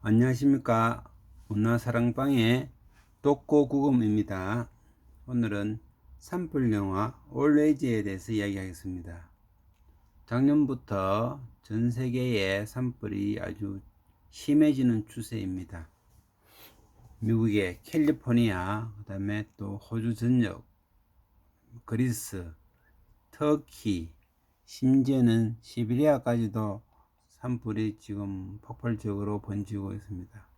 안녕하십니까. 문화사랑방의 독고구금입니다. 오늘은 산불 영화 올웨이즈에 대해서 이야기하겠습니다. 작년부터 전 세계에 산불이 아주 심해지는 추세입니다. 미국의 캘리포니아 그 다음에 또 호주 전역 그리스 터키 심지어는 시베리아까지도 산불이 지금 폭발적으로 번지고 있습니다.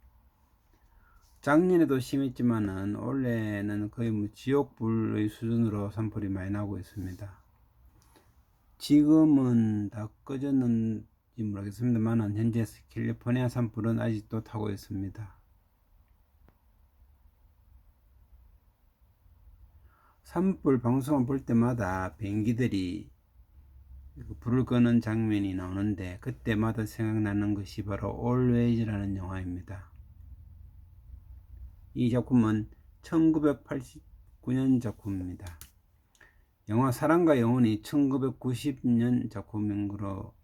작년에도 심했지만은 올해는 거의 뭐 지옥불의 수준으로 산불이 많이 나고 있습니다. 지금은 다 꺼졌는지 모르겠습니다만은 현재 캘리포니아 산불은 아직도 타고 있습니다. 산불 방송을 볼 때마다 비행기들이 그 불을 끄는 장면이 나오는데 그때마다 생각나는 것이 바로 Always라는 영화입니다. 이 작품은 1989년 작품입니다. 영화 사랑과 영혼이 1990년 작품인 거로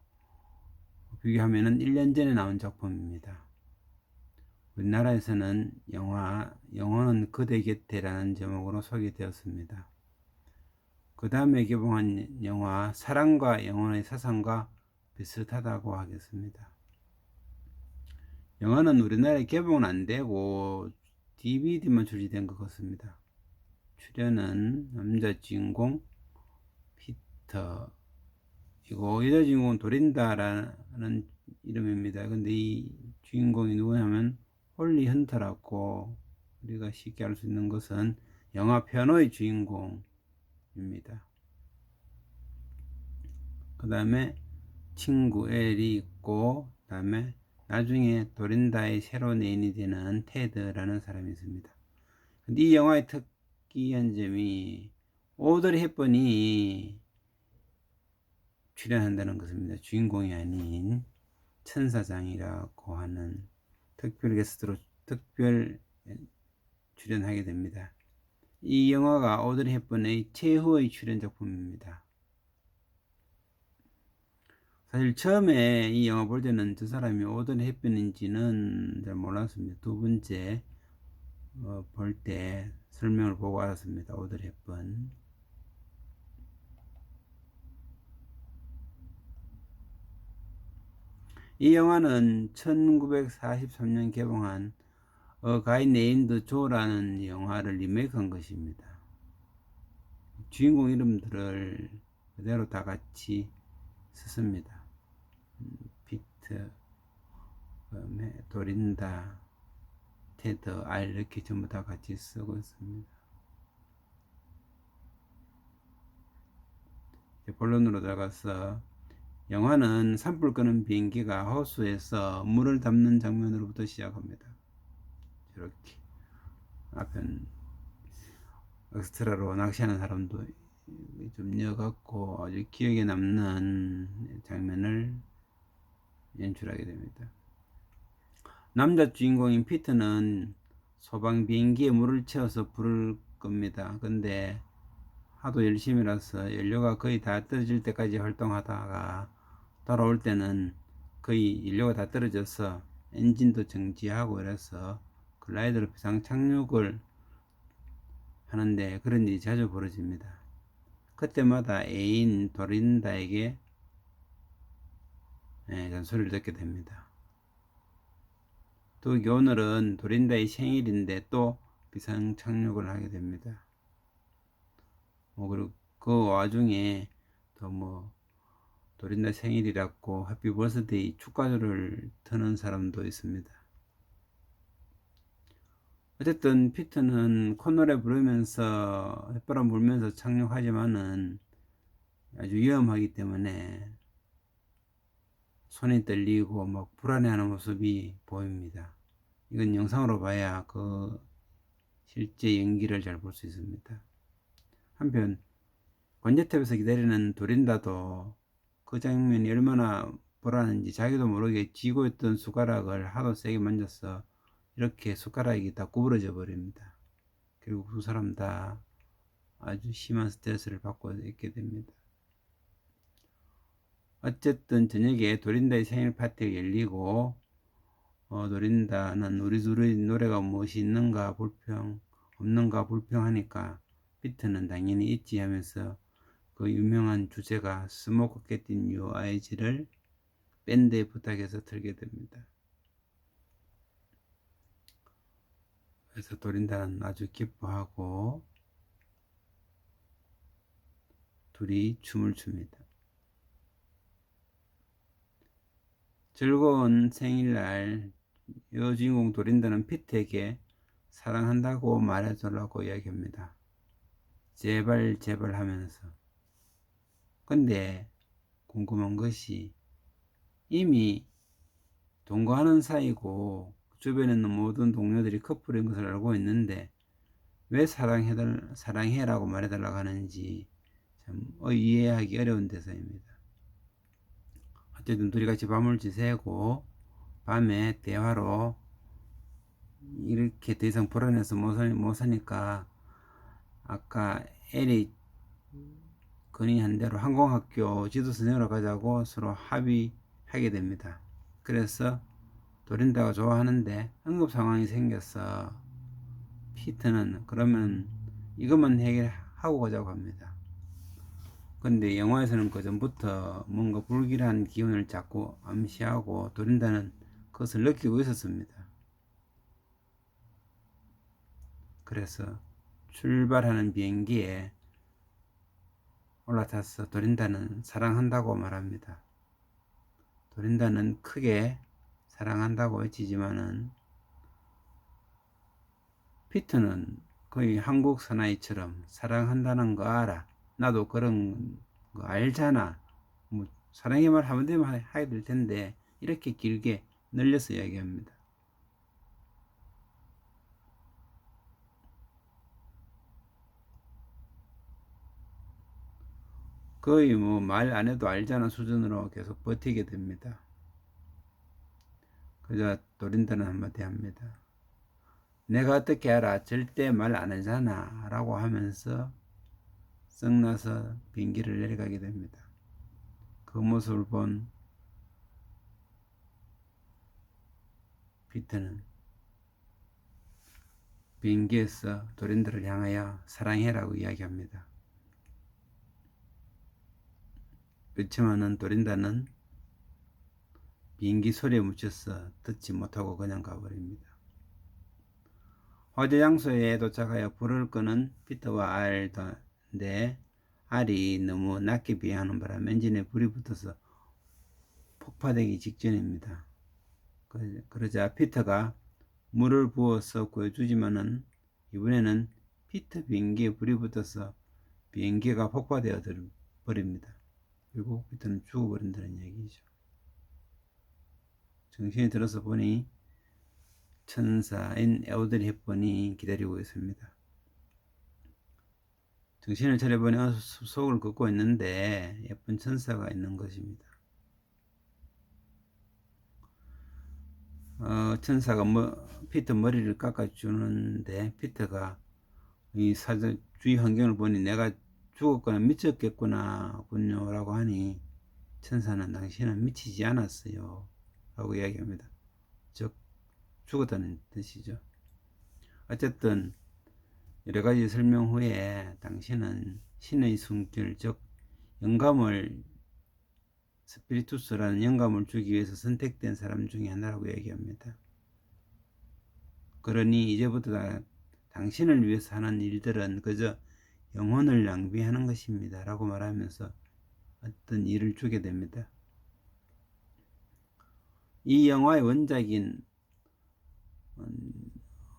비교하면 1년 전에 나온 작품입니다. 우리나라에서는 영화 영혼은 그대 곁에라는 제목으로 소개되었습니다. 그 다음에 개봉한 영화 사랑과 영혼의 사상과 비슷하다고 하겠습니다. 영화는 우리나라에 개봉은 안 되고 DVD만 출시된 것 같습니다. 출연은 남자 주인공 피터 이고 여자 주인공은 도린다라는 이름입니다. 근데 이 주인공이 누구냐면 홀리 헌터라고 우리가 쉽게 알 수 있는 것은 영화 편호의 주인공 입니다. 그 다음에 친구 엘이 있고 그 다음에 나중에 도린다의 새로운 애인이 되는 테드라는 사람이 있습니다. 근데 이 영화의 특이한 점이 오드리 헵번이 출연한다는 것입니다. 주인공이 아닌 천사장이라고 하는 특별 게스트로 특별 출연하게 됩니다. 이 영화가 오드리 헵번의 최후의 출연 작품입니다. 사실 처음에 이 영화 볼 때는 저 사람이 오드리 헵번인지는 잘 몰랐습니다. 두 번째 어, 볼때 설명을 보고 알았습니다. 오드리 헵번. 이 영화는 1943년 개봉한 어 가이 네임드 조라는 영화를 리메이크한 것입니다. 주인공 이름들을 그대로 다 같이 썼습니다. 음, 비트, 그다음에 도린다, 테드, 알 이렇게 전부 다 같이 쓰고 있습니다. 본론으로 들어가서 영화는 산불 끄는 비행기가 호수에서 물을 담는 장면으로부터 시작합니다. 이렇게 앞엔 엑스트라로 낚시하는 사람도 좀 넣어갖고 아주 기억에 남는 장면을 연출하게 됩니다. 남자 주인공인 피트는 소방 비행기에 물을 채워서 불을 끕니다. 근데 하도 열심히라서 연료가 거의 다 떨어질 때까지 활동하다가 돌아올 때는 거의 연료가 다 떨어져서 엔진도 정지하고 이래서 글라이더로 비상 착륙을 하는데 그런 일이 자주 벌어집니다. 그때마다 애인 도린다에게 네, 잔소리를 듣게 됩니다. 또 오늘은 도린다의 생일인데 또 비상 착륙을 하게 됩니다. 뭐 그리고 그 와중에 또 뭐 도린다 생일이라고 해피 버스데이 축가를 트는 사람도 있습니다. 어쨌든 피트는 콧노래 부르면서 햇바람 불면서 착륙하지만은 아주 위험하기 때문에 손이 떨리고 막 불안해하는 모습이 보입니다. 이건 영상으로 봐야 그 실제 연기를 잘 볼 수 있습니다. 한편 관제탑에서 기다리는 도린다도 그 장면이 얼마나 불안한지 자기도 모르게 쥐고 있던 숟가락을 하도 세게 만져서 이렇게 숟가락이 다 구부러져 버립니다. 그리고 두 사람 다 아주 심한 스트레스를 받고 있게 됩니다. 어쨌든 저녁에 도린다의 생일 파티가 열리고 어, 노린다는 우리 둘의 노래가 무엇이 있는가 불평 없는가 불평하니까 비트는 당연히 있지 하면서 그 유명한 주제가 스모크 getting you eyes를 밴드에 부탁해서 틀게 됩니다. 그래서 도린다는 아주 기뻐하고 둘이 춤을 춥니다. 즐거운 생일날 여주인공 도린다는 피트에게 사랑한다고 말해달라고 이야기합니다. 제발 제발 하면서 근데 궁금한 것이 이미 동거하는 사이고 주변에 있는 모든 동료들이 커플인 것을 알고 있는데 왜 사랑해달, 사랑해라고 말해달라고 하는지 참 이해하기 어려운 대사입니다. 어쨌든 둘이 같이 밤을 지새고 밤에 대화로 이렇게 더 이상 불안해서 못, 살, 못 사니까 아까 엘이 건의한 대로 항공학교 지도선생으로 가자고 서로 합의하게 됩니다. 그래서 도린다가 좋아하는데 응급 상황이 생겨서 피트는 그러면 이것만 해결하고 가자고 합니다. 근데 영화에서는 그 전부터 뭔가 불길한 기운을 자꾸 암시하고 도린다는 그것을 느끼고 있었습니다. 그래서 출발하는 비행기에 올라타서 도린다는 사랑한다고 말합니다. 도린다는 크게 사랑한다고 외치지만은 피트는 거의 한국 사나이처럼 사랑한다는 거 알아. 나도 그런 거 알잖아. 뭐 사랑의 말 하면 되면 하게 될 텐데 이렇게 길게 늘려서 이야기합니다. 거의 뭐 말 안 해도 알잖아 수준으로 계속 버티게 됩니다. 그저 도린다는 한마디 합니다. 내가 어떻게 알아? 절대 말 안 하잖아. 라고 하면서 썩나서 비행기를 내려가게 됩니다. 그 모습을 본 피터는 비행기에서 도린들을 향하여 사랑해라고 이야기합니다. 그렇지만은 도린다는 비행기 소리에 묻혀서 듣지 못하고 그냥 가버립니다. 화재 장소에 도착하여 불을 끄는 피터와 알인데 알이 너무 낮게 비행하는 바람 엔진에 불이 붙어서 폭파되기 직전입니다. 그러자 피터가 물을 부어서 구해주지만은 이번에는 피터 비행기에 불이 붙어서 비행기가 폭파되어 버립니다. 그리고 피터는 죽어버린다는 얘기죠. 정신이 들어서 보니 천사인 에오드리 헵번이 기다리고 있습니다. 정신을 차려보니 숲속을 걷고 있는데 예쁜 천사가 있는 것입니다. 어, 천사가 뭐, 피터 머리를 깎아주는데 피터가 이 사전 주위 환경을 보니 내가 죽었거나 미쳤겠구나 군요 라고 하니 천사는 당신은 미치지 않았어요 라고 이야기합니다 즉 죽었다는 뜻이죠 어쨌든 여러 가지 설명 후에 당신은 신의 성질 즉 영감을 스피리투스라는 영감을 주기 위해서 선택된 사람 중에 하나라고 얘기합니다. 그러니 이제부터 당신을 위해서 하는 일들은 그저 영혼을 낭비하는 것입니다. 라고 말하면서 어떤 일을 주게 됩니다. 이 영화의 원작인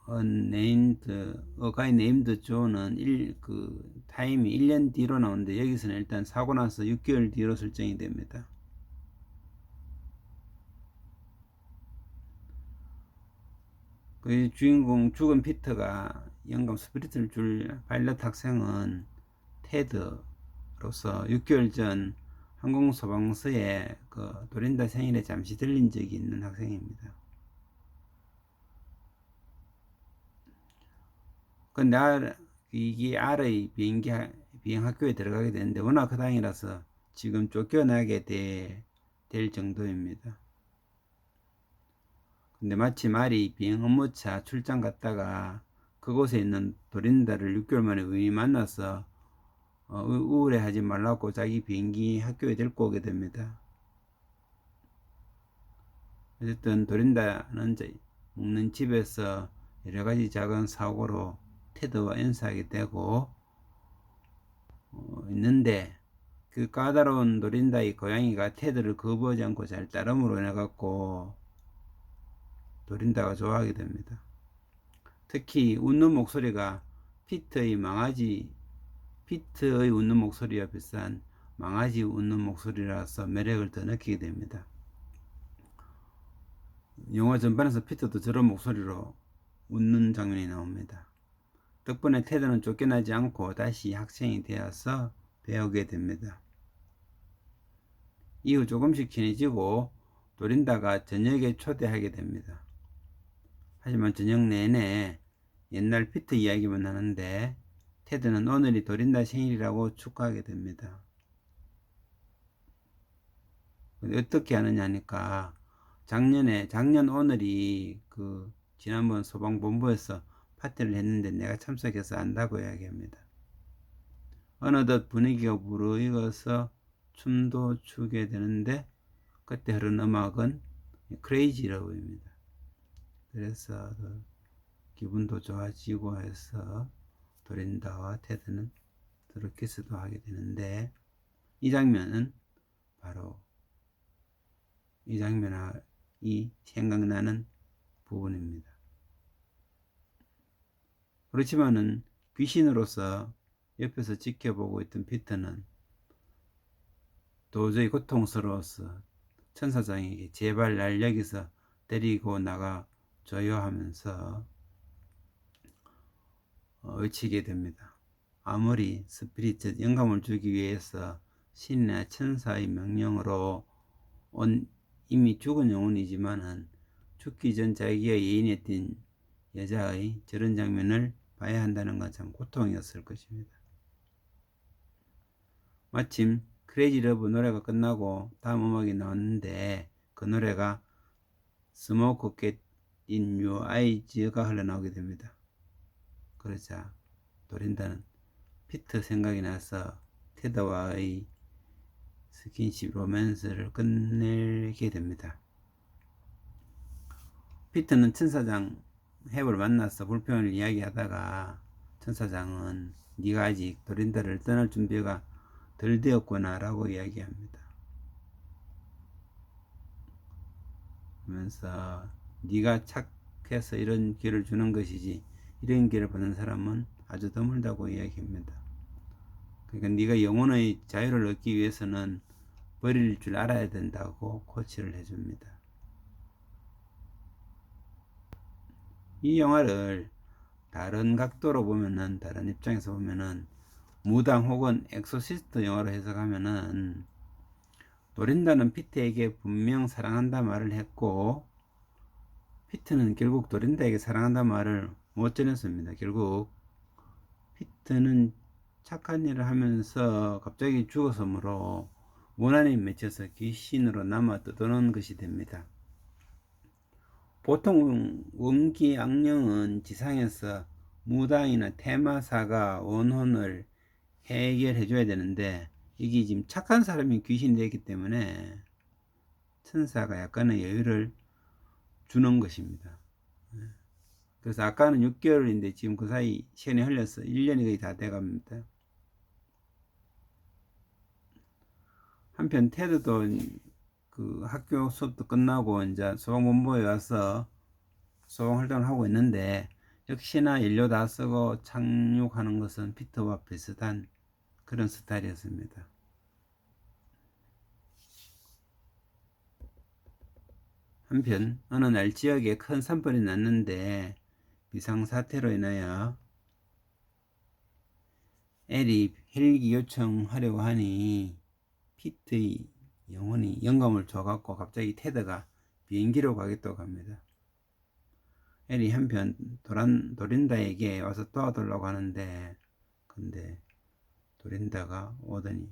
unnamed, a guy named Joe는 일, 그 타임이 1년 뒤로 나오는데 여기서는 일단 사고 나서 6개월 뒤로 설정이 됩니다. 그 주인공 죽은 피터가 영감 스피릿을 줄 파일럿 학생은 테드로서 6개월 전 항공소방서에 그 도린다 생일에 잠시 들린 적이 있는 학생입니다. 근데 알, 이게 R의 비행기, 비행학교에 들어가게 되는데 워낙 그 다행이라서 지금 쫓겨나게 되, 될 정도입니다. 근데 마침 알이 비행 업무차 출장 갔다가 그곳에 있는 도린다를 6개월 만에 우연히 만나서 어, 우- 우울해하지 말라고 자기 비행기 학교에 데리고 오게 됩니다. 어쨌든 도린다는 먹는 집에서 여러 가지 작은 사고로 테드와 인사하게 되고 어, 있는데 그 까다로운 도린다의 고양이가 테드를 거부하지 않고 잘 따름으로 인해 갖고 도린다가 좋아하게 됩니다. 특히 웃는 목소리가 피트의 망아지 피트의 웃는 목소리와 비슷한 망아지 웃는 목소리라서 매력을 더 느끼게 됩니다. 영화 전반에서 피트도 저런 목소리로 웃는 장면이 나옵니다. 덕분에 테드는 쫓겨나지 않고 다시 학생이 되어서 배우게 됩니다. 이후 조금씩 친해지고 도린다가 저녁에 초대하게 됩니다. 하지만 저녁 내내 옛날 피트 이야기만 하는데 테드는 오늘이 도린다 생일이라고 축하하게 됩니다. 어떻게 하느냐 하니까 작년에 작년 오늘이 그 지난번 소방본부에서 파티를 했는데 내가 참석해서 안다고 이야기합니다. 어느덧 분위기가 무르익어서 춤도 추게 되는데 그때 흐른 음악은 크레이지 러브입니다. 그래서 그 기분도 좋아지고 해서 도린다와 테드는 서로 키스도 하게 되는데 이 장면은 바로 이 장면이 생각나는 부분입니다. 그렇지만은 귀신으로서 옆에서 지켜보고 있던 피터는 도저히 고통스러워서 천사장에게 제발 날 여기서 데리고 나가 줘요 하면서 어, 외치게 됩니다. 아무리 스피릿 영감을 주기 위해서 신이나 천사의 명령으로 온 이미 죽은 영혼이지만은 죽기 전 자기가 예인했던 여자의 저런 장면을 봐야 한다는 건 참 고통이었을 것입니다. 마침 크레이지 러브 노래가 끝나고 다음 음악이 나왔는데 그 노래가 스모크 겟인 유 아이즈가 흘러나오게 됩니다. 그러자 도린다는 피트 생각이 나서 테드와의 스킨십 로맨스를 끝내게 됩니다. 피트는 천사장 헵을 만나서 불평을 이야기하다가 천사장은 네가 아직 도린다를 떠날 준비가 덜 되었구나 라고 이야기합니다. 그러면서 네가 착해서 이런 기회를 주는 것이지 이런 기회를 받는 사람은 아주 드물다고 이야기합니다. 그러니까 네가 영혼의 자유를 얻기 위해서는 버릴 줄 알아야 된다고 코치를 해줍니다. 이 영화를 다른 각도로 보면은 다른 입장에서 보면은 무당 혹은 엑소시스트 영화로 해석하면은 도린다는 피트에게 분명 사랑한다 말을 했고 피트는 결국 도린다에게 사랑한다 말을 못 전했습니다. 결국 피트는 착한 일을 하면서 갑자기 죽었으므로 원한에 맺혀서 귀신으로 남아 떠도는 것이 됩니다. 보통 원기 악령은 지상에서 무당이나 테마사가 원혼을 해결해 줘야 되는데 이게 지금 착한 사람이 귀신이 되기 때문에 천사가 약간의 여유를 주는 것입니다. 그래서 아까는 6개월인데 지금 그 사이 시간이 흘려서 1년이 거의 다 돼갑니다. 한편 테드도 그 학교 수업도 끝나고 이제 소방본부에 와서 소방 활동을 하고 있는데 역시나 연료 다 쓰고 착륙하는 것은 피터와 비슷한 그런 스타일이었습니다. 한편 어느 날 지역에 큰 산불이 났는데 비상사태로 인하여 엘이 헬기 요청하려고 하니 피트의 영혼이 영감을 줘갖고 갑자기 테드가 비행기로 가겠다고 합니다. 엘이 한편 도란, 도린다에게 와서 도와달라고 하는데 근데 도린다가 오더니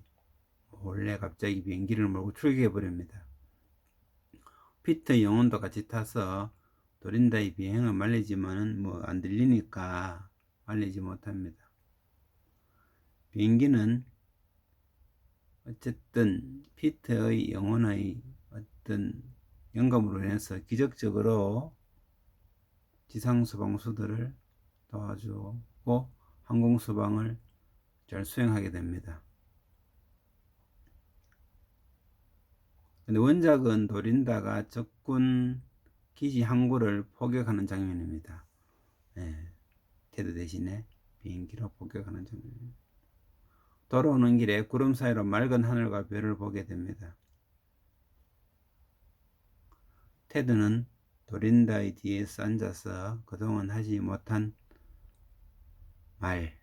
원래 갑자기 비행기를 몰고 출격해 버립니다. 피트 영혼도 같이 타서 도린다의 비행은 말리지만은 뭐 안 들리니까 말리지 못합니다. 비행기는 어쨌든 피트의 영혼의 어떤 영감으로 인해서 기적적으로 지상 소방수들을 도와주고 항공 소방을 잘 수행하게 됩니다. 근데 원작은 도린다가 적군 기지 항구를 포격하는 장면입니다. 예, 테드 대신에 비행기로 포격하는 장면입니다. 돌아오는 길에 구름 사이로 맑은 하늘과 별을 보게 됩니다. 테드는 도린다의 뒤에서 앉아서 그동안 하지 못한 말,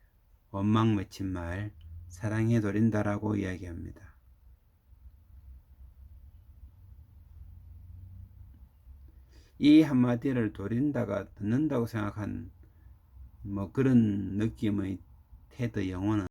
원망 맺힌 말, 사랑해 도린다라고 이야기합니다. 이 한마디를 도린다가 듣는다고 생각한 뭐 그런 느낌의 테드 영혼은